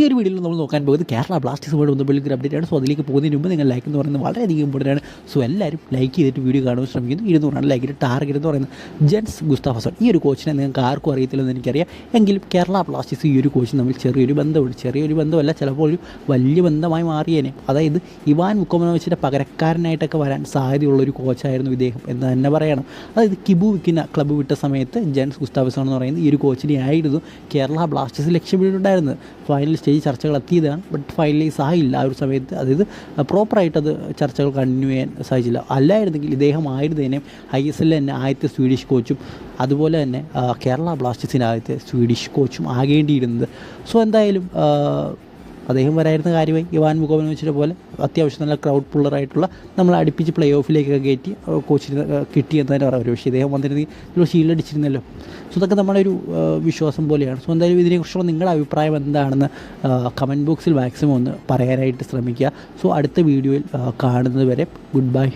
ഈ ഒരു വീഡിയോയിൽ നമ്മൾ നോക്കാൻ പോകുന്നത് കേരള ബ്ലാസ്റ്റേഴ്സുമായിട്ട് ബന്ധപ്പെട്ട ഒരു അപ്ഡേറ്റ് ആണ്. സോ അതിലേക്ക് പോകുന്നതിന് മുമ്പ് നിങ്ങൾ ലൈക്ക് എന്ന് പറയുന്നത് വളരെയധികം ഇമ്പോർട്ടന്റ് ആണ്. സോ എല്ലാവരും ലൈക്ക് ചെയ്തിട്ട് വീഡിയോ കാണാൻ ശ്രമിക്കുന്നു. ഇരുന്നൂറാണ് ലൈക്കിന്റെ ടാർഗറ്റ് എന്ന് പറയുന്നത്. ജെൻസ് ഗുസ്താഫസൺ ഈ ഒരു കോച്ചിനെ നിങ്ങൾക്ക് ആർക്കും അറിയത്തില്ലെന്ന് എനിക്കറിയാം. എങ്കിലും കേരള ബ്ലാസ്റ്റേഴ്സ് ഈ ഒരു കോച്ച് തമ്മിൽ ചെറിയൊരു ബന്ധമുണ്ട്. ചെറിയൊരു ബന്ധമല്ല ചിലപ്പോൾ ഒരു വലിയ ബന്ധമായി മാറിയേനെ. അതായത് ഇവാൻ മുക്കോമനോവിച്ചിന്റെ പകരക്കാരനായിട്ടൊക്കെ വരാൻ സാധ്യതയുള്ള ഒരു കോച്ചായിരുന്നു ഇദ്ദേഹം എന്ന് തന്നെ പറയണം. അതായത് കിബു വിക്കിന ക്ലബ്ബ് വിട്ട സമയത്ത് ജെൻസ് ഗുസ്താഫസൺ എന്ന് പറയുന്നത് ഈ ഒരു കോച്ചിനെ ആയിരുന്നു കേരള ബ്ലാസ്റ്റേഴ്സ് ലക്ഷ്യമിട്ടുണ്ടായിരുന്നത്. ഫൈനൽ സ്റ്റേജ് ചർച്ചകൾ എത്തിയതാണ്. ബട്ട് ഫൈനലി സഹായില്ല ആ ഒരു സമയത്ത്. അതായത് പ്രോപ്പറായിട്ട് അത് ചർച്ചകൾ കണ്ടിന്യൂ ചെയ്യാൻ സാധിച്ചില്ല. അല്ലായിരുന്നെങ്കിൽ ഇദ്ദേഹം ആയിരുന്നതിനെ ഐ എസ് എല്ലിൽ തന്നെ ആദ്യത്തെ സ്വീഡിഷ് കോച്ചും അതുപോലെ തന്നെ കേരള ബ്ലാസ്റ്റേഴ്സിന്റെ ആദ്യത്തെ സ്വീഡിഷ് കോച്ചും ആകേണ്ടിയിരുന്നത്. സോ എന്തായാലും അദ്ദേഹം വരായിരുന്ന കാര്യമായി ഇവാൻ മുഖോമനോവിച്ചിനെ പോലെ അത്യാവശ്യം നല്ല ക്രൗഡ് പുള്ളറായിട്ടുള്ള നമ്മൾ അടുപ്പിച്ച് പ്ലേ ഓഫിലേക്കൊക്കെ കയറ്റി കോച്ചിന് കിട്ടിയെന്ന് തന്നെ പറയാം. പക്ഷേ ഇദ്ദേഹം വന്നിരുന്നെങ്കിൽ ഷീലടിച്ചിരുന്നല്ലോ സോ ഇതൊക്കെ നമ്മുടെ ഒരു വിശ്വാസം പോലെയാണ്. സോ എന്തായാലും ഇതിനെക്കുറിച്ചുള്ള നിങ്ങളുടെ അഭിപ്രായം എന്താണെന്ന് കമന്റ് ബോക്സിൽ മാക്സിമം ഒന്ന് പറയാനായിട്ട് ശ്രമിക്കുക. സോ അടുത്ത വീഡിയോയിൽ കാണുന്നത് വരെ ഗുഡ് ബൈ